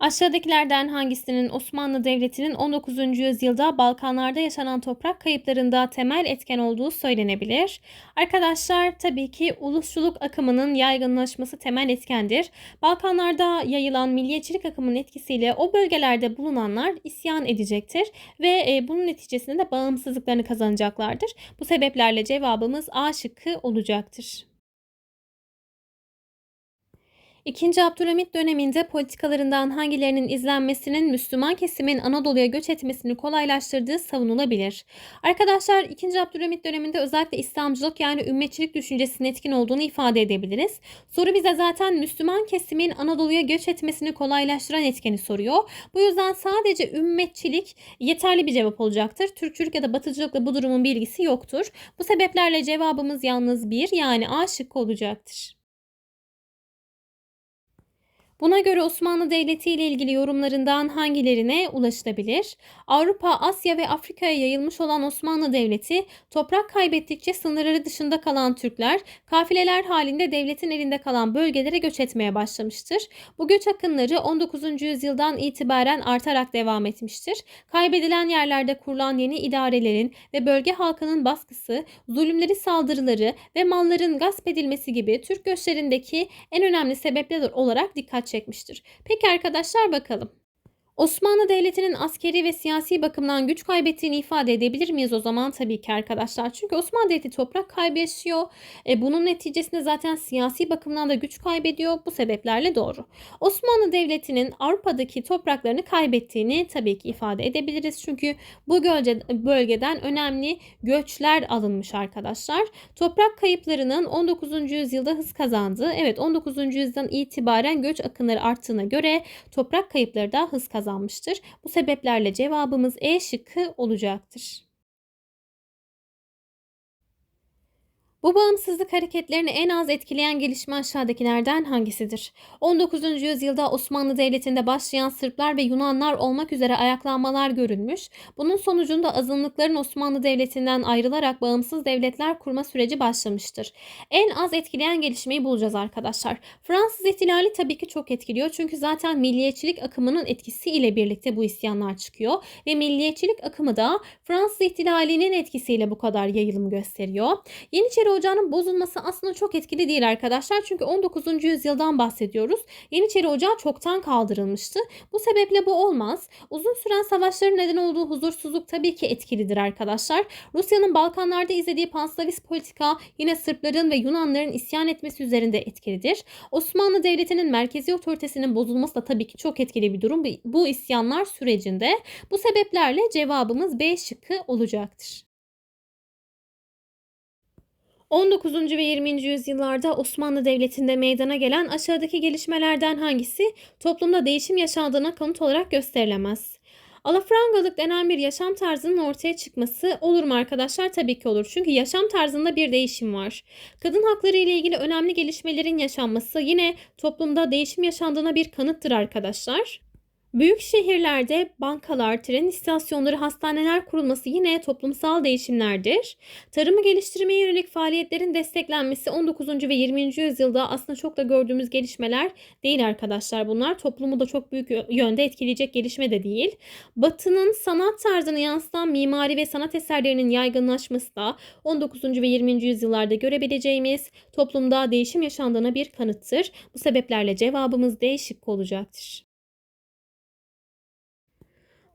Aşağıdakilerden hangisinin Osmanlı Devleti'nin 19. yüzyılda Balkanlarda yaşanan toprak kayıplarında temel etken olduğu söylenebilir? Arkadaşlar tabii ki ulusçuluk akımının yaygınlaşması temel etkendir. Balkanlarda yayılan milliyetçilik akımının etkisiyle o bölgelerde bulunanlar isyan edecektir ve e, bunun neticesinde de bağımsızlıklarını kazanacaklardır. Bu sebeplerle cevabımız A şıkkı olacaktır. İkinci Abdülhamit döneminde politikalarından hangilerinin izlenmesinin Müslüman kesimin Anadolu'ya göç etmesini kolaylaştırdığı savunulabilir. Arkadaşlar 2. Abdülhamit döneminde özellikle İslamcılık yani ümmetçilik düşüncesinin etkin olduğunu ifade edebiliriz. Soru bize zaten Müslüman kesimin Anadolu'ya göç etmesini kolaylaştıran etkeni soruyor. Bu yüzden sadece ümmetçilik yeterli bir cevap olacaktır. Türkçülük ya da batıcılıkla bu durumun bilgisi yoktur. Bu sebeplerle cevabımız yalnız bir yani A şıkkı olacaktır. Buna göre Osmanlı Devleti ile ilgili yorumlarından hangilerine ulaşılabilir? Avrupa, Asya ve Afrika'ya yayılmış olan Osmanlı Devleti, toprak kaybettikçe sınırları dışında kalan Türkler, kafileler halinde devletin elinde kalan bölgelere göç etmeye başlamıştır. Bu göç akınları 19. yüzyıldan itibaren artarak devam etmiştir. Kaybedilen yerlerde kurulan yeni idarelerin ve bölge halkının baskısı, zulümleri saldırıları ve malların gasp edilmesi gibi Türk göçlerindeki en önemli sebepler olarak dikkat çekmiştir. Peki arkadaşlar bakalım. Osmanlı Devleti'nin askeri ve siyasi bakımdan güç kaybettiğini ifade edebilir miyiz o zaman? Tabii ki arkadaşlar. Çünkü Osmanlı Devleti toprak kaybediyor. E, bunun neticesinde zaten siyasi bakımdan da güç kaybediyor. Bu sebeplerle doğru. Osmanlı Devleti'nin Avrupa'daki topraklarını kaybettiğini tabii ki ifade edebiliriz. Çünkü bu bölgeden önemli göçler alınmış arkadaşlar. Toprak kayıplarının 19. yüzyılda hız kazandığı, evet 19. yüzyıldan itibaren göç akınları arttığına göre toprak kayıpları da hız kazandı kazanmıştır. Bu sebeplerle cevabımız E şıkkı olacaktır. Bu bağımsızlık hareketlerini en az etkileyen gelişme aşağıdakilerden hangisidir? 19. yüzyılda Osmanlı Devleti'nde başlayan Sırplar ve Yunanlar olmak üzere ayaklanmalar görülmüş. Bunun sonucunda azınlıkların Osmanlı Devleti'nden ayrılarak bağımsız devletler kurma süreci başlamıştır. En az etkileyen gelişmeyi bulacağız arkadaşlar. Fransız ihtilali tabii ki çok etkiliyor. Çünkü zaten milliyetçilik akımının etkisiyle birlikte bu isyanlar çıkıyor. Ve milliyetçilik akımı da Fransız ihtilalinin etkisiyle bu kadar yayılım gösteriyor. Yeniçeri Ocağı'nın bozulması aslında çok etkili değil arkadaşlar. Çünkü 19. yüzyıldan bahsediyoruz. Yeniçeri Ocağı çoktan kaldırılmıştı. Bu sebeple bu olmaz. Uzun süren savaşların neden olduğu huzursuzluk tabii ki etkilidir arkadaşlar. Rusya'nın Balkanlarda izlediği panslavist politika yine Sırpların ve Yunanların isyan etmesi üzerinde etkilidir. Osmanlı Devleti'nin merkezi otoritesinin bozulması da tabii ki çok etkili bir durum bu isyanlar sürecinde. Bu sebeplerle cevabımız B şıkkı olacaktır. 19. ve 20. yüzyıllarda Osmanlı Devleti'nde meydana gelen aşağıdaki gelişmelerden hangisi toplumda değişim yaşandığına kanıt olarak gösterilemez? Alafrangalık denen bir yaşam tarzının ortaya çıkması olur mu arkadaşlar? Tabii ki olur. Çünkü yaşam tarzında bir değişim var. Kadın hakları ile ilgili önemli gelişmelerin yaşanması yine toplumda değişim yaşandığına bir kanıttır arkadaşlar. Büyük şehirlerde bankalar, tren istasyonları, hastaneler kurulması yine toplumsal değişimlerdir. Tarımı geliştirmeye yönelik faaliyetlerin desteklenmesi 19. ve 20. yüzyılda aslında çok da gördüğümüz gelişmeler değil arkadaşlar bunlar. Toplumu da çok büyük yönde etkileyecek gelişme de değil. Batı'nın sanat tarzını yansıtan mimari ve sanat eserlerinin yaygınlaşması da 19. ve 20. yüzyıllarda görebileceğimiz toplumda değişim yaşandığına bir kanıttır. Bu sebeplerle cevabımız D şıkkı olacaktır.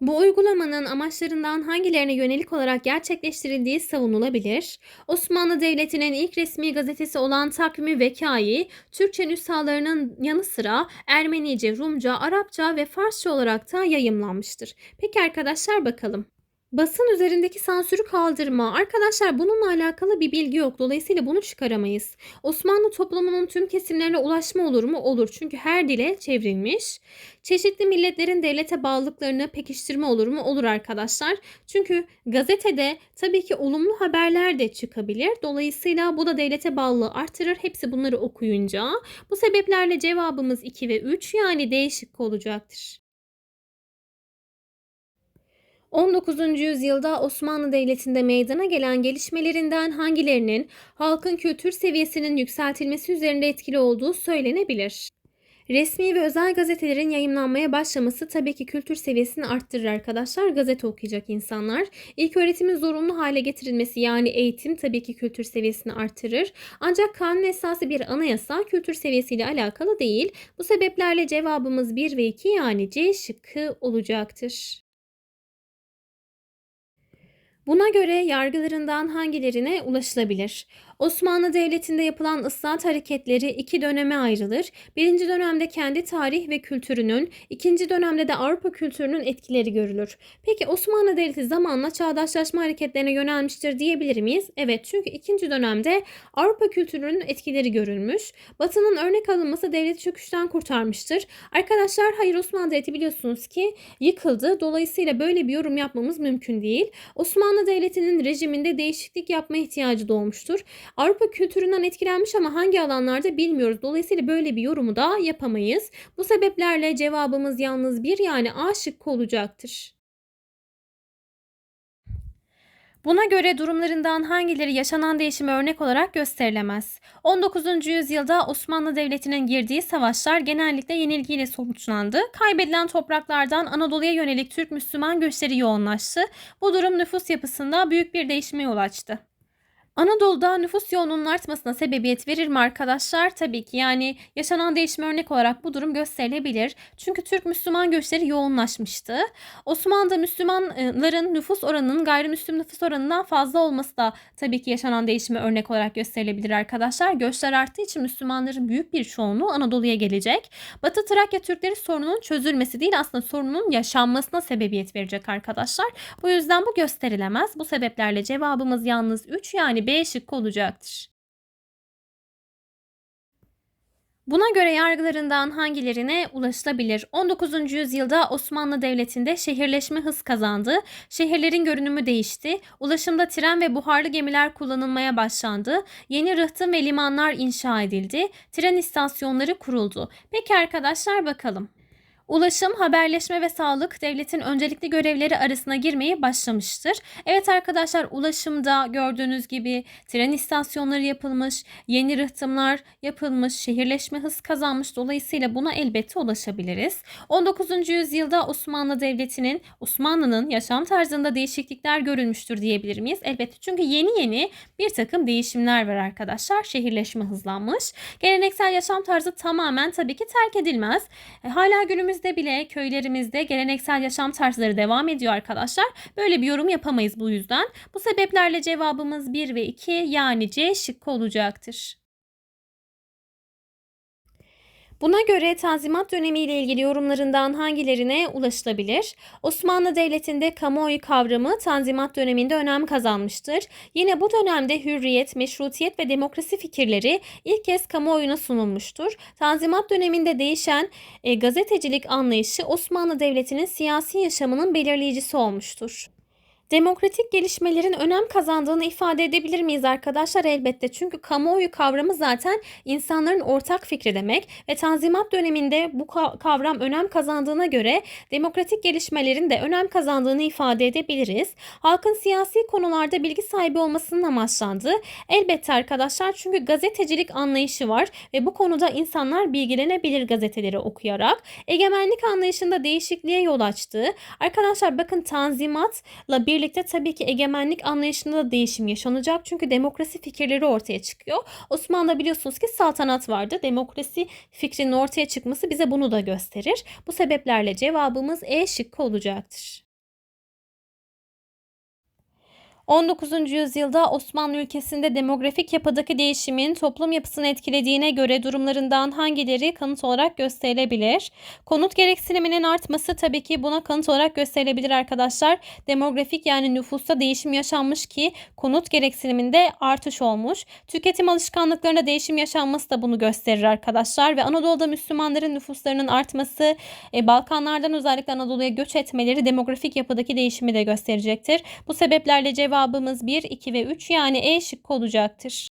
Bu uygulamanın amaçlarından hangilerine yönelik olarak gerçekleştirildiği savunulabilir. Osmanlı Devleti'nin ilk resmi gazetesi olan Takvimi Vekai, Türkçe nüshalarının yanı sıra Ermenice, Rumca, Arapça ve Farsça olarak da yayımlanmıştır. Peki arkadaşlar bakalım. Basın üzerindeki sansürü kaldırma. Arkadaşlar bununla alakalı bir bilgi yok. Dolayısıyla bunu çıkaramayız. Osmanlı toplumunun tüm kesimlerine ulaşma olur mu? Olur. Çünkü her dile çevrilmiş. Çeşitli milletlerin devlete bağlılıklarını pekiştirme olur mu? Olur arkadaşlar. Çünkü gazetede tabii ki olumlu haberler de çıkabilir. Dolayısıyla bu da devlete bağlılığı artırır. Hepsi bunları okuyunca. Bu sebeplerle cevabımız 2 ve 3 yani D şıkkı olacaktır. 19. yüzyılda Osmanlı Devleti'nde meydana gelen gelişmelerinden hangilerinin halkın kültür seviyesinin yükseltilmesi üzerinde etkili olduğu söylenebilir. Resmi ve özel gazetelerin yayımlanmaya başlaması tabii ki kültür seviyesini arttırır arkadaşlar. Gazete okuyacak insanlar. İlk öğretimin zorunlu hale getirilmesi yani eğitim tabii ki kültür seviyesini artırır. Ancak kanun esası bir anayasa kültür seviyesiyle alakalı değil. Bu sebeplerle cevabımız 1 ve 2 yani C şıkkı olacaktır. Buna göre yargılarından hangilerine ulaşılabilir? Osmanlı Devleti'nde yapılan ıslahat hareketleri iki döneme ayrılır. Birinci dönemde kendi tarih ve kültürünün, ikinci dönemde de Avrupa kültürünün etkileri görülür. Peki Osmanlı Devleti zamanla çağdaşlaşma hareketlerine yönelmiştir diyebilir miyiz? Evet çünkü ikinci dönemde Avrupa kültürünün etkileri görülmüş. Batı'nın örnek alınması devleti çöküşten kurtarmıştır. Arkadaşlar hayır Osmanlı Devleti biliyorsunuz ki yıkıldı. Dolayısıyla böyle bir yorum yapmamız mümkün değil. Osmanlı Devleti'nin rejiminde değişiklik yapma ihtiyacı doğmuştur. Avrupa kültüründen etkilenmiş ama hangi alanlarda bilmiyoruz. Dolayısıyla böyle bir yorumu da yapamayız. Bu sebeplerle cevabımız yalnız bir yani A şıkkı olacaktır. Buna göre durumlarından hangileri yaşanan değişime örnek olarak gösterilemez? 19. yüzyılda Osmanlı Devleti'nin girdiği savaşlar genellikle yenilgiyle sonuçlandı. Kaybedilen topraklardan Anadolu'ya yönelik Türk Müslüman göçleri yoğunlaştı. Bu durum nüfus yapısında büyük bir değişime yol açtı. Anadolu'da nüfus yoğunluğunun artmasına sebebiyet verir mi arkadaşlar? Tabii ki yani yaşanan değişme örnek olarak bu durum gösterilebilir. Çünkü Türk Müslüman göçleri yoğunlaşmıştı. Osmanlı'da Müslümanların nüfus oranının gayrimüslim nüfus oranından fazla olması da tabii ki yaşanan değişime örnek olarak gösterilebilir arkadaşlar. Göçler arttığı için Müslümanların büyük bir çoğunluğu Anadolu'ya gelecek. Batı Trakya Türkleri sorunun çözülmesi değil aslında sorunun yaşanmasına sebebiyet verecek arkadaşlar. Bu yüzden bu gösterilemez. Bu sebeplerle cevabımız yalnız 3 yani B şıkkı olacaktır. Buna göre yargılarından hangilerine ulaşılabilir? 19. yüzyılda Osmanlı Devleti'nde şehirleşme hız kazandı. Şehirlerin görünümü değişti. Ulaşımda tren ve buharlı gemiler kullanılmaya başlandı. Yeni rıhtım ve limanlar inşa edildi. Tren istasyonları kuruldu. Peki arkadaşlar bakalım. Ulaşım, haberleşme ve sağlık devletin öncelikli görevleri arasına girmeye başlamıştır. Evet arkadaşlar ulaşımda gördüğünüz gibi tren istasyonları yapılmış, yeni rıhtımlar yapılmış, şehirleşme hız kazanmış. Dolayısıyla buna elbette ulaşabiliriz. 19. yüzyılda Osmanlı Devleti'nin, Osmanlı'nın yaşam tarzında değişiklikler görülmüştür diyebilir miyiz? Elbette çünkü yeni yeni bir takım değişimler var arkadaşlar. Şehirleşme hızlanmış. Geleneksel yaşam tarzı tamamen tabii ki terk edilmez. E, hala günümüz Günümüzde bile köylerimizde geleneksel yaşam tarzları devam ediyor arkadaşlar. Böyle bir yorum yapamayız bu yüzden. Bu sebeplerle cevabımız 1 ve 2 yani C şıkkı olacaktır. Buna göre Tanzimat dönemi ile ilgili yorumlarından hangilerine ulaşılabilir? Osmanlı Devleti'nde kamuoyu kavramı Tanzimat döneminde önem kazanmıştır. Yine bu dönemde hürriyet, meşrutiyet ve demokrasi fikirleri ilk kez kamuoyuna sunulmuştur. Tanzimat döneminde değişen e, gazetecilik anlayışı Osmanlı Devleti'nin siyasi yaşamının belirleyicisi olmuştur. Demokratik gelişmelerin önem kazandığını ifade edebilir miyiz arkadaşlar? Elbette. Çünkü kamuoyu kavramı zaten insanların ortak fikri demek ve Tanzimat döneminde bu kavram önem kazandığına göre demokratik gelişmelerin de önem kazandığını ifade edebiliriz. Halkın siyasi konularda bilgi sahibi olmasının amaçlandığı elbette arkadaşlar çünkü gazetecilik anlayışı var ve bu konuda insanlar bilgilenebilir gazeteleri okuyarak. Egemenlik anlayışında değişikliğe yol açtığı. Arkadaşlar bakın Tanzimat'la bir birlikte tabii ki egemenlik anlayışında da değişim yaşanacak. Çünkü demokrasi fikirleri ortaya çıkıyor. Osmanlı'da biliyorsunuz ki saltanat vardı. Demokrasi fikrinin ortaya çıkması bize bunu da gösterir. Bu sebeplerle cevabımız E şıkkı olacaktır. 19. yüzyılda Osmanlı ülkesinde demografik yapıdaki değişimin toplum yapısını etkilediğine göre durumlarından hangileri kanıt olarak gösterilebilir? Konut gereksiniminin artması tabii ki buna kanıt olarak gösterilebilir arkadaşlar. Demografik yani nüfusta değişim yaşanmış ki konut gereksiniminde artış olmuş. Tüketim alışkanlıklarında değişim yaşanması da bunu gösterir arkadaşlar ve Anadolu'da Müslümanların nüfuslarının artması, e, Balkanlardan özellikle Anadolu'ya göç etmeleri demografik yapıdaki değişimi de gösterecektir. Bu sebeplerle cevap Cevabımız 1, 2 ve 3 yani E şıkkı olacaktır.